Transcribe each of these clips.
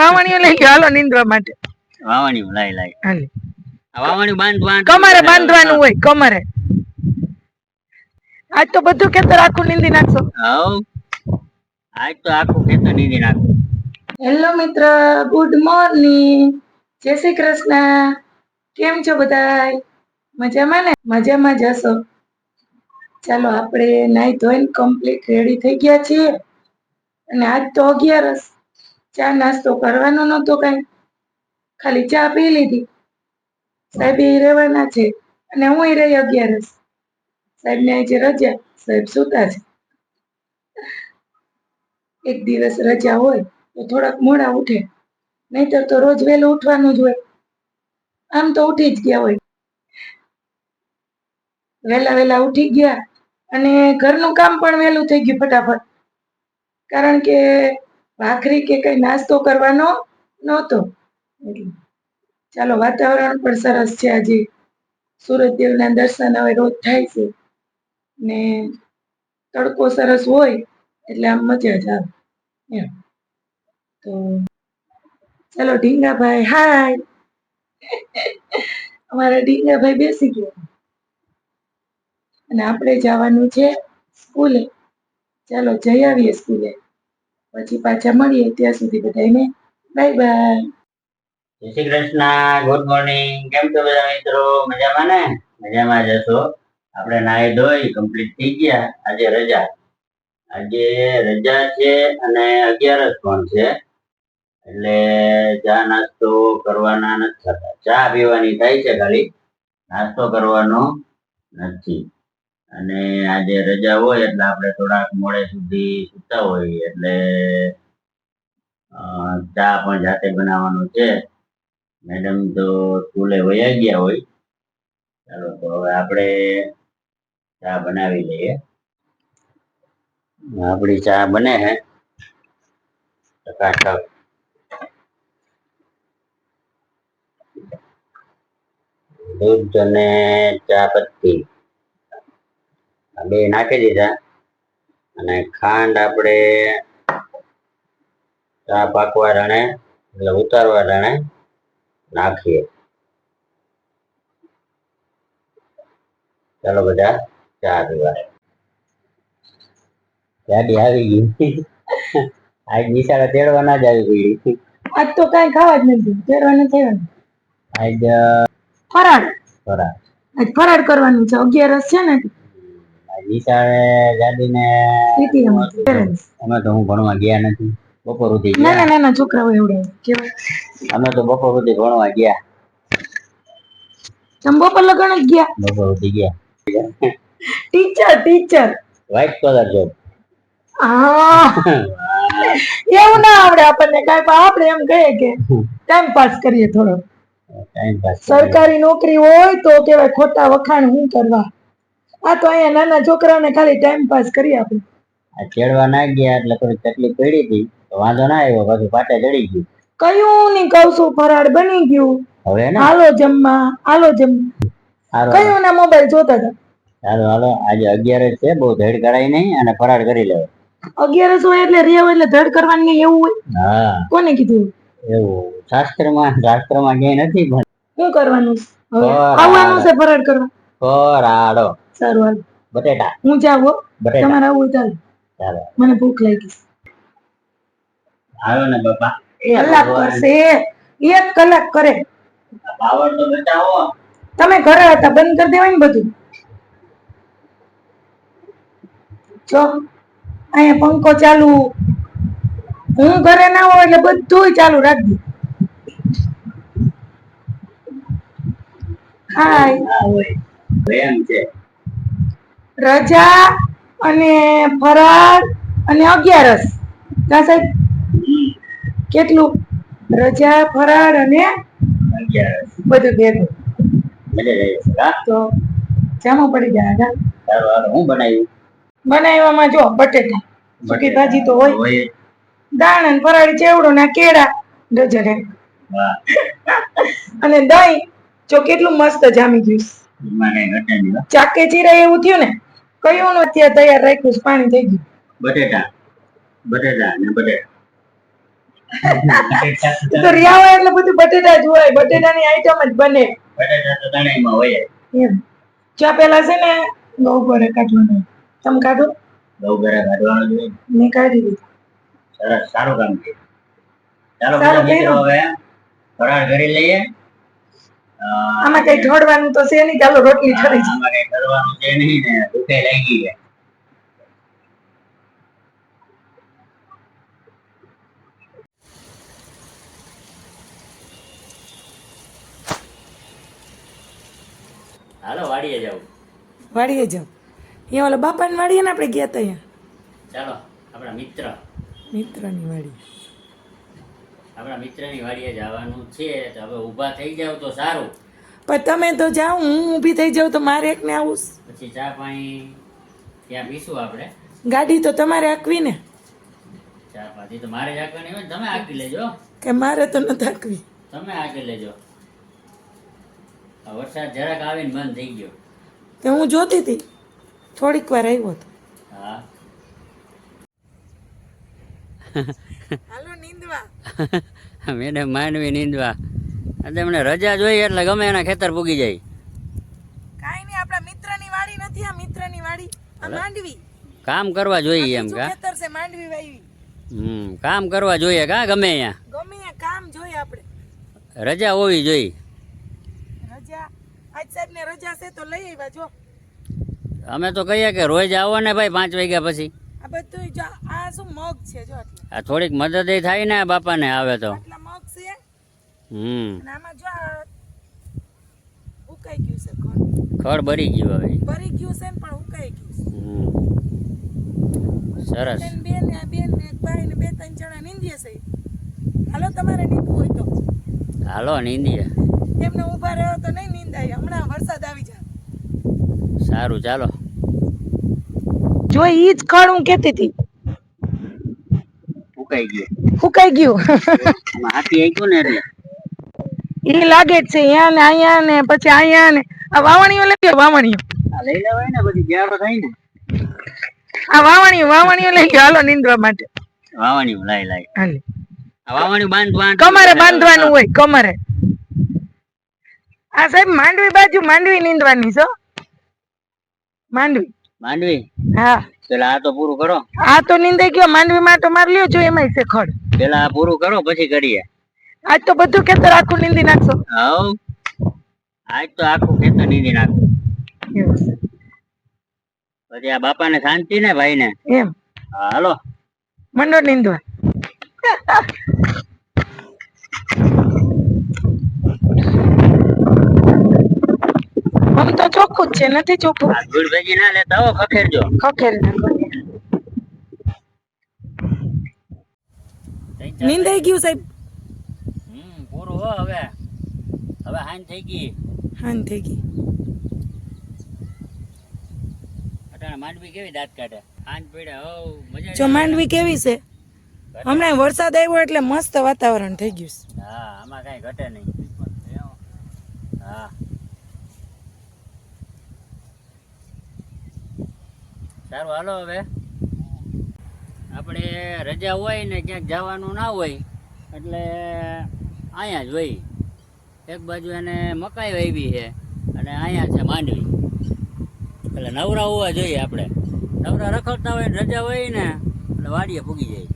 વાવણી વાવણીઓ લઈ ગયો હાલો નીંદવા માટે. વાવણીઓ લાઈ લાઈ. હાલે. આ વાવણી બાંધ બાંધ કમરે બાંધવાનું હોય કમરે. આજ તો બધું ખેતર આખું નીંદી નાખશો. આજ તો આખું ખેતર નીંદી નાખું. હેલો મિત્ર ગુડ મોર્નિંગ. જય શ્રી કૃષ્ણ. કેમ છો બધાય? મજામાં ને? મજામાં જ હશો. ચાલો આપણે નાઈ ધોઈને કમ્પ્લીટ રેડી થઈ ગયા છીએ. અને આજ તો અગિયારસ. ચા નાસ્તો કરવાનો નહોતો કાંઈ. ખાલી ચા પી લીધી. સાહેબ એ રહેવાના છે અને હું એ રહી અગિયારસ સાહેબને આજે રજા, સાહેબ સુતા છે. એક દિવસ રજા હોય તો થોડાક મોડા ઉઠે. નહીતર તો રોજ વહેલું ઉઠવાનું જ હોય. આમ તો ઉઠી જ ગયા હોય. વહેલા વહેલા ઉઠી ગયા અને ઘરનું કામ પણ વહેલું થઈ ગયું ફટાફટ. કારણ કે ભાખરી કે કઈ નાસ્તો કરવાનો નહોતો. એટલે ચાલો વાતાવરણ પણ સરસ છે આજે. સૂરજદેવના દર્શન હવે રોજ થાય છે. ને તડકો સરસ હોય એટલે આમ મજા જ આવે. એમ. તો ચાલો ઢીંગાભાઈ, હાય. અમારા ઢીંગાભાઈ બેસી ગયા. અને આપણે જવાનું છે સ્કૂલે. ચાલો જઈ આવીએ સ્કૂલે. પછી પાછા મળીએ ત્યાં સુધી બધાને બાય બાય જય શ્રી કૃષ્ણ ગુડ મોર્નિંગ કેમ છો બધા મિત્રો? મજામાં ને? મજામાં જશો આપણે નાહી ધોઈ કમ્પ્લીટ થઈ ગયા. આજે રજા. આજે રજા છે અને અગિયારસ પણ છે. એટલે ચા નાસ્તો કરવાના નથી થતા. ચા પીવાની થાય છે ખાલી. નાસ્તો કરવાનો નથી. અને આજે રજા હોય એટલે આપણે થોડાક મોડે સુધી સૂતા હોઈએ. એટલે ચા પણ જાતે બનાવવાનું છે. મેડમ તો સ્કૂલે વયા ગયા હોય. ચાલો તો હવે આપણે ચા બનાવી લઈએ. આપણી ચા બને હે. ટકાટક. દૂધ અને ચા પત્તી. બે નાખી દીધા અને ખાંડ આપણે ચા પાકવા રણે એટલે ઉતારવા રણે નાખીએ. ચાલો બધા ચા પીવા. ગાડી આવી ગઈ. આજ નિશાળે તેડવા ના જ આવી ગઈ આજ તો કઈ ખાવા જ નથી. પહેરવાનું થયું આજ ફરાળ. ફરાડ આજ ફરાળ કરવાનું છે. અગિયારસ છે ને? નિશાળે ગાડીને અમે તો હું ભણવા ગયા નથી. બપોર સુધી ના ના ના છોકરાઓ એવડે અમે તો બપોર સુધી ભણવા ગયા. તમે બપોર લગણ ગયા? બપોર સુધી ગયા. Teacher teacher white colour job હા. એવું ના આવડે આપણને કાંઈ પણ આપણે એમ કહીએ કે ટાઈમ પાસ કરીએ થોડો. સરકારી નોકરી હોય તો કેવાય ખોટા વખાણ શું કરવા? આ તો અહીંયા નાના છોકરાઓને ખાલી ટાઈમ પાસ કરી આપણે આ ચડવા ના ગયા એટલે થોડી તકલીફ પડી હતી વાંધો ના આવ્યો પાછું પાટે ચડી ગયું. કયું ની કઉ છું ફરાળ બની ગયું. હવે ને? હાલો જમવા હાલો જમવા કયું ના મોબાઈલ જોતા હતા? હાલો હાલો. આજે અગિયાર છે બહુ ધડ કરાય નહીં અને ફરાળ કરી લેવો અગિયારસ હોય એટલે રેવ એટલે ધડ કરવાની એવું હોય? હા. કોને કીધું? એવું. શાસ્ત્રમાં શાસ્ત્રમાં ક્યાંય નથી પણ શું કરવાનું? હવે આવવાનું છે ફરાળ કરવા? ફરાળો. સારું હાલ. બટેટા. હું જાવ તમારે આવું ચાલો ચાલો. મને ભૂખ લાગી. આવ્યો ને બાપા. કલાક કરશે. એક કલાક કરે. પાવર તો બચાવો. તમે ઘરે હતા બંધ કરી દેવાય ને બધું. જો અહીંયા પંખો ચાલુ. હું ઘરે ના હોય એટલે બધું ચાલુ રાખજો. હાય. હોય છે. રજા અને ફરાળ અને અગિયારસ. કા સાહેબ? કેટલું? રજા ફરાળ અને બધું ભેગું. તો જામો પડી જાય આગળ હું બનાવ્યું? બનાવવામાં જો બટેટા. સૂકી ભાજી તો હોય? દાણ અને ફરાળી ચેવડો ના કેળા. ગજરે અને દહીં. જો કેટલું મસ્ત જામી ગયું. ચાકે ચીરા એવું થયું ને કયું નું અત્યારે તૈયાર રાખ્યું છે, પાણી થઈ ગયું. બટેટા. બટેટા ને બટેટા. તો એટલે બધું બટેટા જ હોય. બટેટાની આઈટમ જ બને. બટેટા તો તણાઈમાં હોય એમ. ચા પેલા છે ને બહુ પડે કાઢવાનું. તમે કાઢો? બહુ ઘરે કાઢવાનું જોઈએ મેં કાઢી દીધું. સરસ સારું કામ છે ચાલો હવે ફરાળ કરી લઈએ. આમાં કઈ ઢોળવાનું તો છે નહીં ચાલો રોટલી ઠરી છે કરવાનું છે નહીં ને ભૂખે લાગી છે. હાલો વાડીએ જાવ વાડીએ જાવ અહીંયા ઓલા બાપાની વાડીએ ને આપણે ગયા હતા અહીંયા? ચાલો આપણા મિત્ર. મિત્રની વાડી આપણા મિત્રની વાડીએ જવાનું છે તો હવે ઊભા થઈ જાવ તો સારું. પણ તમે તો જાઓ હું ઊભી થઈ જાઉં તો મારે એકને આવું પછી ચા પાણી ત્યાં પીશું આપણે. ગાડી તો તમારે આકવી ને? ચા પાછી તો મારે જ આપવાની હોય ને તમે આકી લેજો. કે મારે તો નથી આકવી. તમે આકી લેજો. આ વરસાદ જરાક આવીને બંધ થઈ ગયો. તો હું જોતી હતી. થોડીક વાર આવ્યો હતો. હા. હાલો નીંદવા. મેડમ માંડવી નીંદવા. અને એમને રજા જોઈએ એટલે ગમે એના ખેતર પૂગી જાય. કાઈ નહીં આપણા મિત્રની વાડી નથી આ મિત્રની વાડી આ માંડવી. કામ કરવા જોઈએ એમ કા? ખેતર છે માંડવી વાવી હમ કામ કરવા જોઈએ કા ગમે અહીંયા? ગમે અહીંયા કામ જોઈએ આપણે. રજા હોવી જોઈએ. રજા? આજ સાહેબ ને રજા છે તો લઈ આવ્યા જો. અમે તો કહીએ કે રોજ આવો ને ભાઈ પાંચ વાગ્યા પછી. બધું જો આ શું મગ છે જો આ થોડીક મદદ થાય ને બાપાને આવે તો. મગ છે? હમ. આમાં જો ઉકાઈ ગયું છે ખડ ખડ ભરી ગયું હવે. ભરી ગયું છે પણ ઉકાઈ ગયું છે. હમ. સરસ. બેન આ બેન ને એક ભાઈ ને બે ત્રણ જણા નીંદીએ છે. હાલો તમારે નીંદવું હોય તો. હાલો નીંદીએ. એમને ઊભા રહ્યો તો નહીં નીંદાય. હમણાં વરસાદ આવી જાય. સારું ચાલો. જો ઈ જ ખડ હું કેતી હતી ફૂકાઈ ગયું. ફૂકાઈ ગયું. હાથી ગયું ને એટલે. ઈ લાગે જ છે અહીંયા ને અહીંયા ને પછી અહીંયા ને. આ વાવણીઓ લઈ લો વાવણીઓ. લઈ લેવાય ને પછી ગ્યારો થાય ને. આ વાવણીઓ વાવણીઓ લઈ લો હાલો નીંદવા માટે. વાવણીઓ લાઈ લાઈ હાલે. આ વાવણી બાંધ બાંધ કમરે બાંધવાનું હોય કમરે. આ સાહેબ માંડવી બાજુ માંડવી નીંદવાની છો માંડવી. માંડવી? હા. પેલા આ તો પૂરું કરો. આ તો નિંદાઈ ગયો માંડવી માં તો માર લ્યો જો એમાં છે ખડ. પેલા આ પૂરું કરો પછી કરીએ. આજ તો બધું ખેતર આખું નીંદી નાખશો. હા આજ તો આખું ખેતર નીંદી નાખો. પછી આ બાપા ને શાંતિ ને ભાઈ ને એમ હાલો. મંડો નીંદવા આમ તો ચોખ્ખું જ છે નથી ચોખ્ખું. ગુડ ભેગી ના લેતા હો ખખેરજો ખખેર નીંદાઈ ગયું સાહેબ? હમ પૂરું હો હવે. હવે હાન થઈ ગઈ. હાન થઈ ગઈ. અટાણે માંડવી કેવી દાંત કાઢે? હાન પીડે હો મજા જો માંડવી કેવી છે? હમણાં વરસાદ આવ્યો એટલે મસ્ત વાતાવરણ થઈ ગયું છે. હા આમાં કઈ ઘટે નહીં. હા. સારું, હાલો હવે. આપણે રજા હોય ને ક્યાંક જવાનું ના હોય, એટલે અહીંયા જ હોય. એક બાજુ એને મકાઈ વાવી છે અને અહીંયા છે માંડવી. એટલે નવરા હોવા જોઈએ આપણે. નવરા રખડતા હોય ને રજા હોય ને, એટલે વાડીએ પૂગી જાય.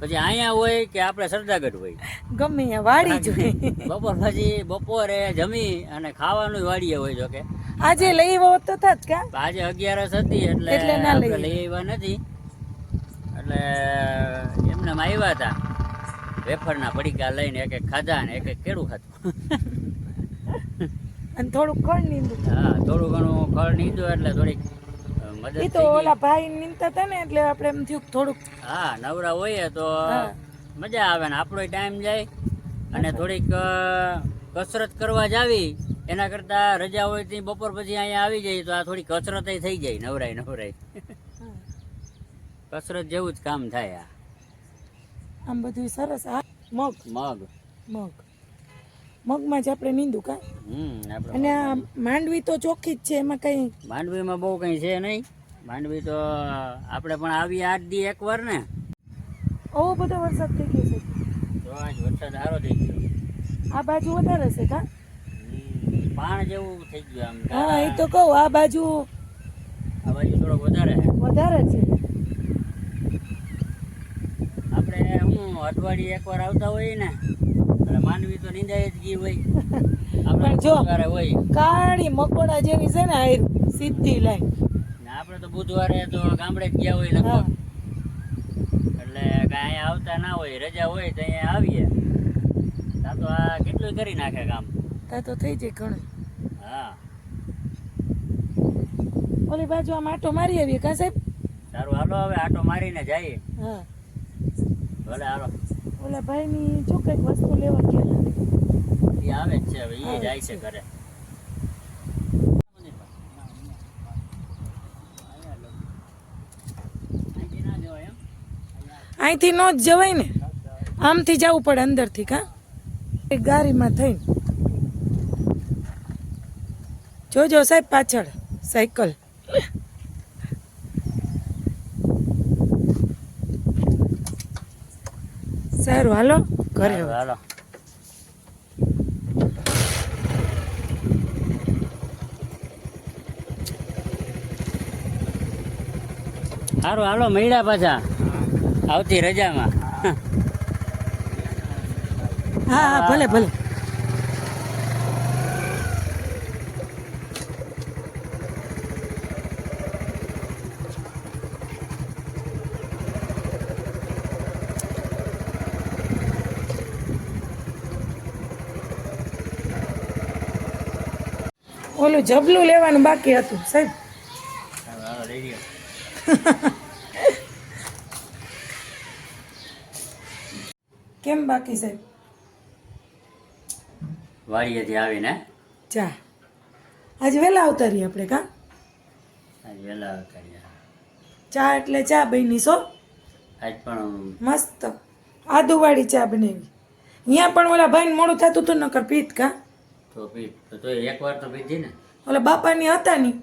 પછી અહીંયા હોય કે આપણે સરદાગઢ હોય. ગમે વાડી જોઈએ બપોર પછી બપોરે જમી અને ખાવાનું વાડીએ હોય જો કે. આજે લઈ આવો તો થાત કે? આજે અગિયારસ હતી એટલે એટલે ના લઈ લઈ આવ્યા નથી. એટલે એમને આવ્યા હતા વેફરના પડીકા લઈને એક એક ખાધા ને એક એક કેળું ખાધું. અને થોડું ખળ નીંદું. હા થોડું ઘણું ખળ નીંદું એટલે થોડીક મદદ એ તો ઓલા ભાઈ નીંદતા હતા ને એટલે આપણે એમ થયું થોડુંક. હા નવરા હોઈએ તો મજા આવે ને આપણો ટાઈમ જાય અને થોડીક કસરત કરવા જાવી એના કરતા રજા હોય તો બપોર પછી અહીંયા આવી જાય તો આ થોડી કસરત થઈ જાય નવરાય નવરાય. કસરત જેવું જ કામ થાય આ. આમ બધું સરસ. આ મગ. મગ. મગ. મગમાં જ આપણે નીંદું કા અને આ માંડવી તો ચોખ્ખી જ છે એમાં કઈ માંડવીમાં બહુ કંઈ છે નહીં. માંડવી તો આપણે પણ આવી આઠ દી એક વાર ને. ઓ બધો વરસાદ થઈ ગયો છે. તો આજ વરસાદ સારો થઈ ગયો. આ બાજુ વધારે છે કા? પાણ જેવું થઈ ગયું આમ હા એ તો કહું આ બાજુ આ બાજુ થોડો વધારે વધારે છે. આપણે હું અઠવાડિયે એકવાર આવતા હોઈએ ને માનવી તો નિંદાય જ ગઈ હોય. આપણે પણ જો. હોય. કાળી મકોડા જેવી છે ને આયર સીધી લાઈન. ને આપણે તો બુધવારે તો ગામડે જ ગયા હોય લગભગ. એટલે કાંઈ આવતા ના હોય રજા હોય તો અહીંયા આવીએ. ત્યાં તો આ કેટલું કરી નાખે કામ. તા તો થઈ જાય ઘણું હા. ઓલી બાજુ આમ આટો મારી આવીએ કા સાહેબ? સારું હાલો હવે આટો મારીને જઈએ. હા. ભલે હાલો. ઓલા ભાઈની જો કંઈક વસ્તુ લેવા ગયા એ આવે જ છે હવે એ જાય છે. ઘરે. અહીંથી નો જ જવાય ને? આમથી જવું પડે અંદરથી કા? એક ગાડીમાં થઈને. જોજો સાહેબ પાછળ સાયકલ. સારું હાલો. ઘરે હાલો. સારું હાલો મળ્યા પાછા. આવતી રજામાં. હા હા ભલે ભલે. ઓલું જબલું લેવાનું બાકી હતું સાહેબ. કેમ બાકી સાહેબ? વાડીએથી આવીને. ચા આજે વહેલા આવતા રહીએ આપણે કા? આજે વહેલા આવતા રહ્યા. ચા એટલે ચા બની સો? આજ પણ મસ્ત. આદુવાળી ચા બનાવી. અહીંયા પણ ઓલા ભાઈને મોડું થતું હતું નકર પીત કા? તો પી તો તો એક વાર તો પીધી ને ઓલા બાપાની હતા ની